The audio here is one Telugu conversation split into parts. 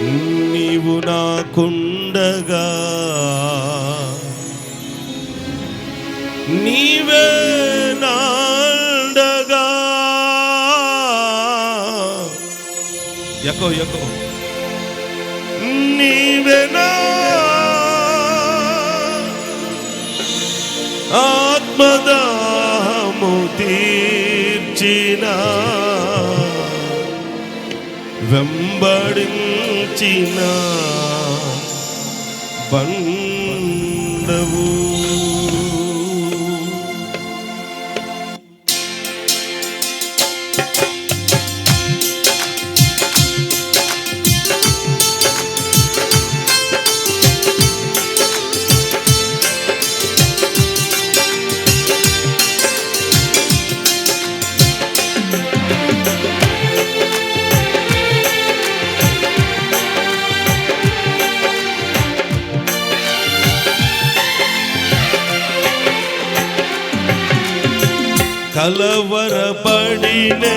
నీవు నాకుండగా. నీవే నాండగా. Echo echo. నీవే నా ఆత్మదాము తీర్చిన. వెంబడించిన బండవు కలవరపడినే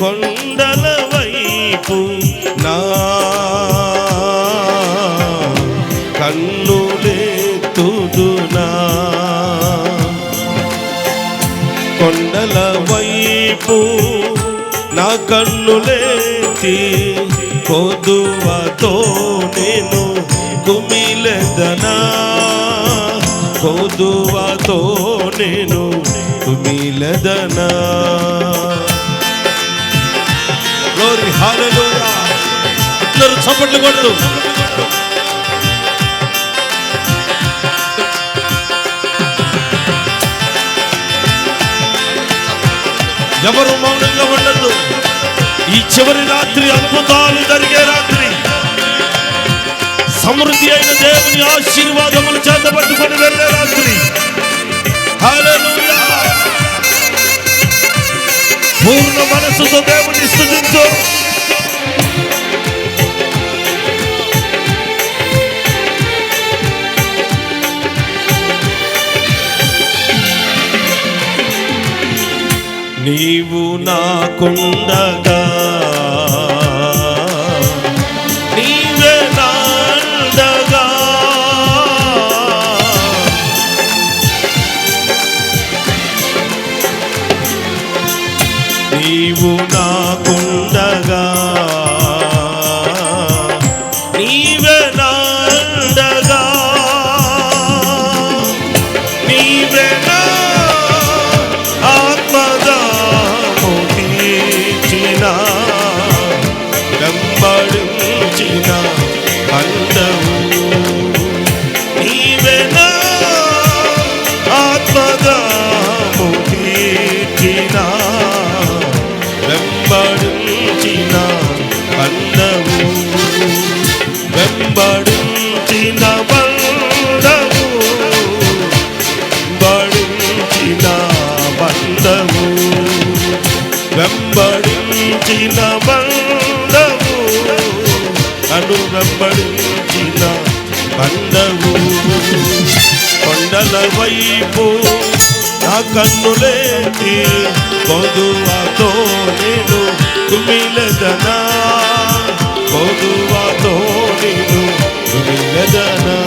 కొండల వైపు నా కన్నులెత్తుదునా కొండల వైపు నా కన్నులేతి కొదువతో నేను కుమిలెదనా. కొదువతో నేను కుమిలెదనా గ్లోరీ హల్లెలూయా అందరూ చప్పట్లు కొడుతూ ఎవరు మౌనంగా ఉండద్దు. ఈ చివరి రాత్రి అద్భుతాలు జరిగే రాత్రి. సమృద్ధి అయిన దేవుని ఆశీర్వాదములు చేత పట్టుకొని వెళ్ళే రాత్రి. హల్లెలూయా పూర్ణ మనస్సుతో దేవుని స్థుతించు. నీవు నాకుండగా వైపు నా కన్నులేటి కొదువతో నేను కుమిలదనా. కొదువతో నేను కుమిలదనా.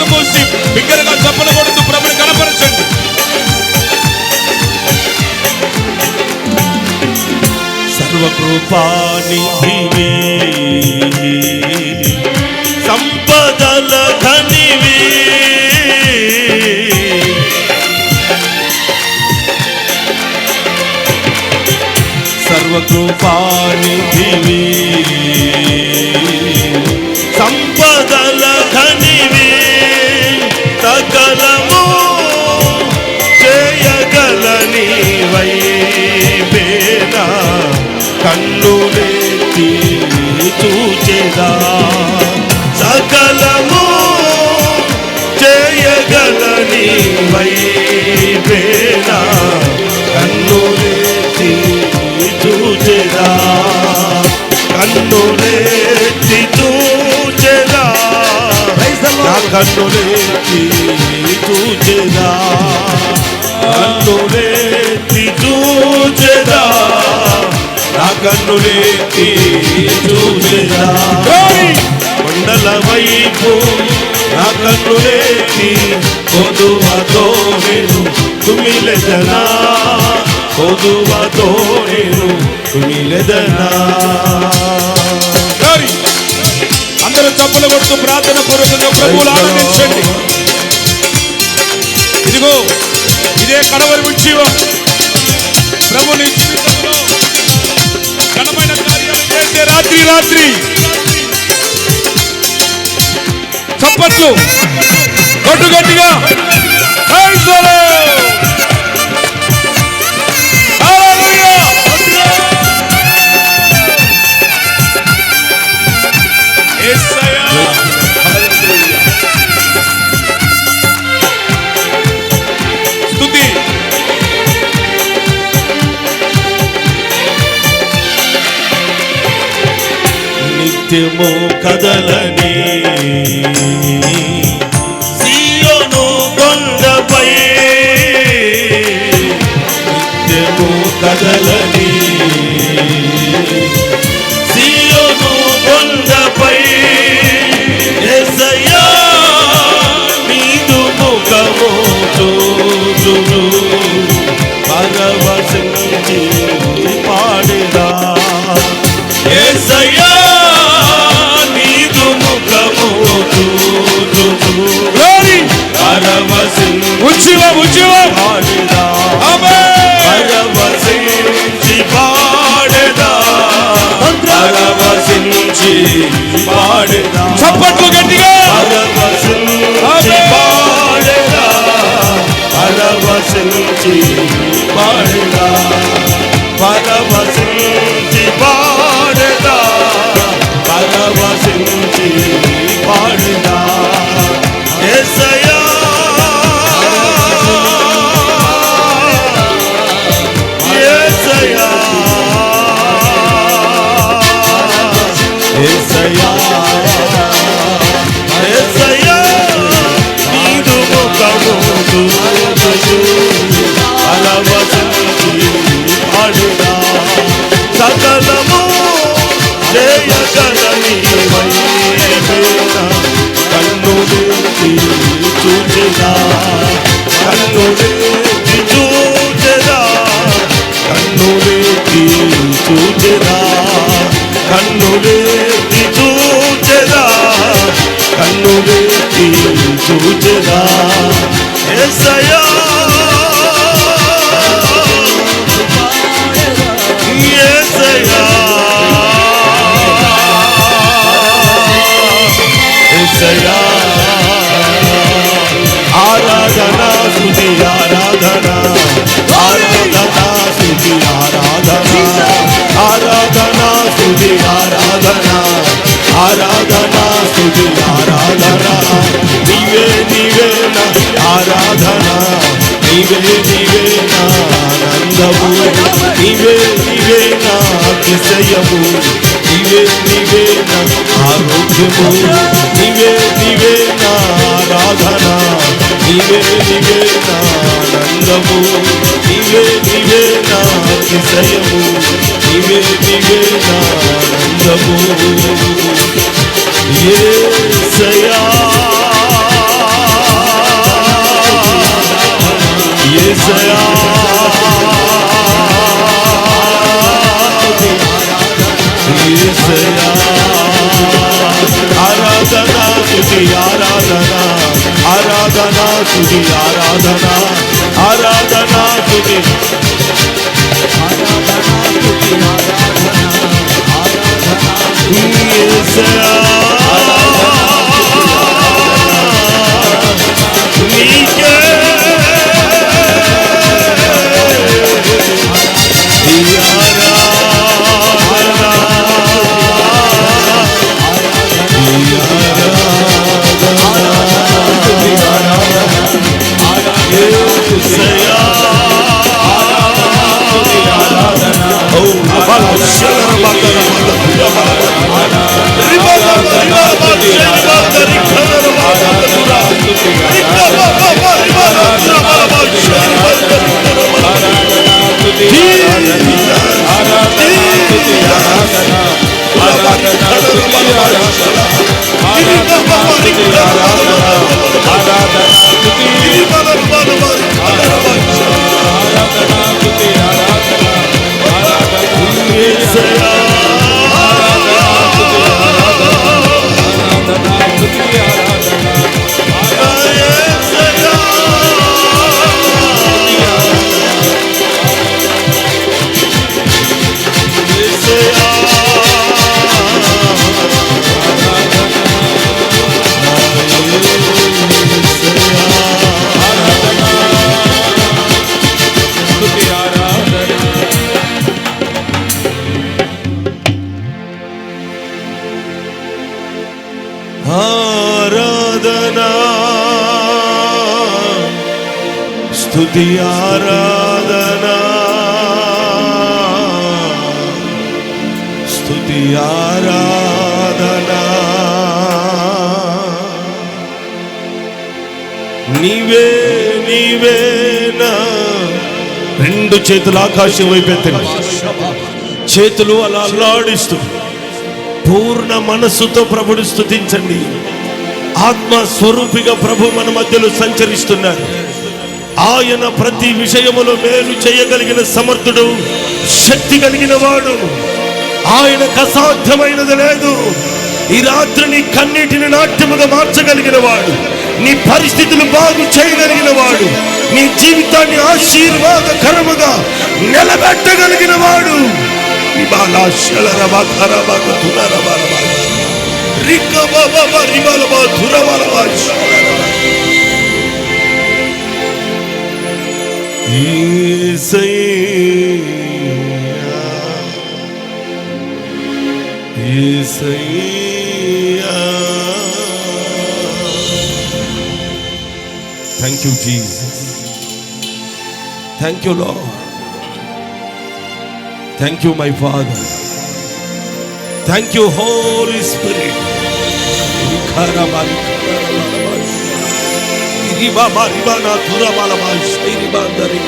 కళ్ళు మూసి బిగ్గరగా చప్పలు కొడుతూ ప్రభుని కనపరచండి సర్వకృపానిధివే సంపదల ధనివే. సర్వకృపానిధివే చూచెదా సకలము చేయగలని వైపేనా కన్నులేచి చూచెదా కన్నులేచి చూచెదా కన్ను కన్నులేచి చూచెదా కన్నులేచి చూచెదా నా కన్నులేచి కొండల వైపు నా కన్నులేచి కొదువతో నేను కుమిలెదనా కొదువతో నేను Glory. అందరూ చప్పలు కొడుతూ ప్రార్థన పూర్వకంగా ప్రభువులు ఆనందించండి ఇదిగో ఇదే కడవరి ఉత్సవం ప్రభు నీ జీవితంలో ఘనమైన కార్యాలు చేసే రాత్రి రాత్రి. చప్పట్లు కొట్టు గట్టిగా Praise the Lord. Hallelujah. యేసయ్యా. స్తుతి నిత్యము సకలము చేయగలని వైపేన కన్ను చూచెదా కన్ను చూచెదా కన్నులేకి చూచెదా కన్నులేకి చూచెదా కన్నులేకి చూచెదా ఎసయా ఆరాధన నీవే నీవే నా ఆనందము నీవే నీవే నా అతిశయము నీవే నీవే నా ఆరోగ్యము నీవే నీవే నా ఆరాధన నీవే నీవే నా ఆనందము నీవే నీవే నా అతిశయము నీవే నీవే నా ఆనందము యేసయ్యా యేసయ్యా Aradana, Aradana, Aradana, Aradana, Aradana, స్తుతి ఆరాధనా. స్తుతి ఆరాధనా. నీవే నీవేనా రెండు చేతులు ఆకాశం వైపెత్తండి చేతులు అలా అల్లాడిస్తూ పూర్ణ మనస్సుతో ప్రభుని స్థుతించండి ఆత్మ స్వరూపిగా ప్రభు మన మధ్యలో సంచరిస్తున్నారు. ఆయన ప్రతి విషయములో మేలు చేయగలిగిన సమర్థుడు శక్తి కలిగిన వాడు. ఆయనకు అసాధ్యమైనది లేదు. ఈ రాత్రి నీ కన్నీటిని నాట్యముగా మార్చగలిగిన వాడు నీ పరిస్థితులు బాగు చేయగలిగిన వాడు నీ జీవితాన్ని ఆశీర్వాదకరముగా నిలబెట్టగలిగిన వాడు. ఇవాళ శలరబా కరబా తులరబా రికబబబ Thank you, Jesus. Thank you, Lord. Thank you, my Father. Thank you, Holy Spirit. riba mariba natura malaba shiri bandari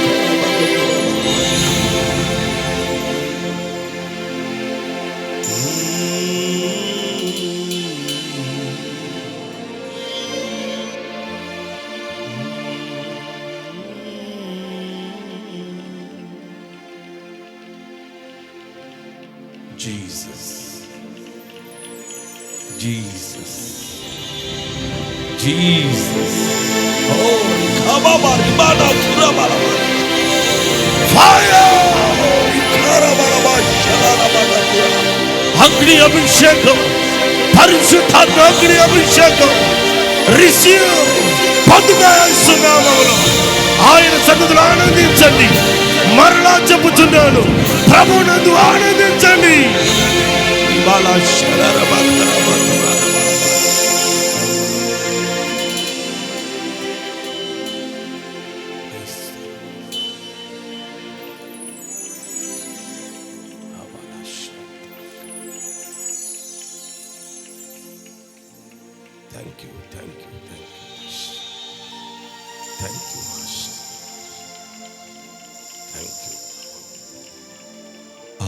అగ్ని అభిషేకం పరిశుద్ధాత్మ అగ్ని అభిషేకం రిసీవ్ పొందుకోవాల్సినామములు ఆయన సన్నిధిలో ఆనందించండి. మరలా చెప్పుచున్నాను. ప్రభునందు ఆనందించండి. బాలా శరణ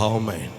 Amen.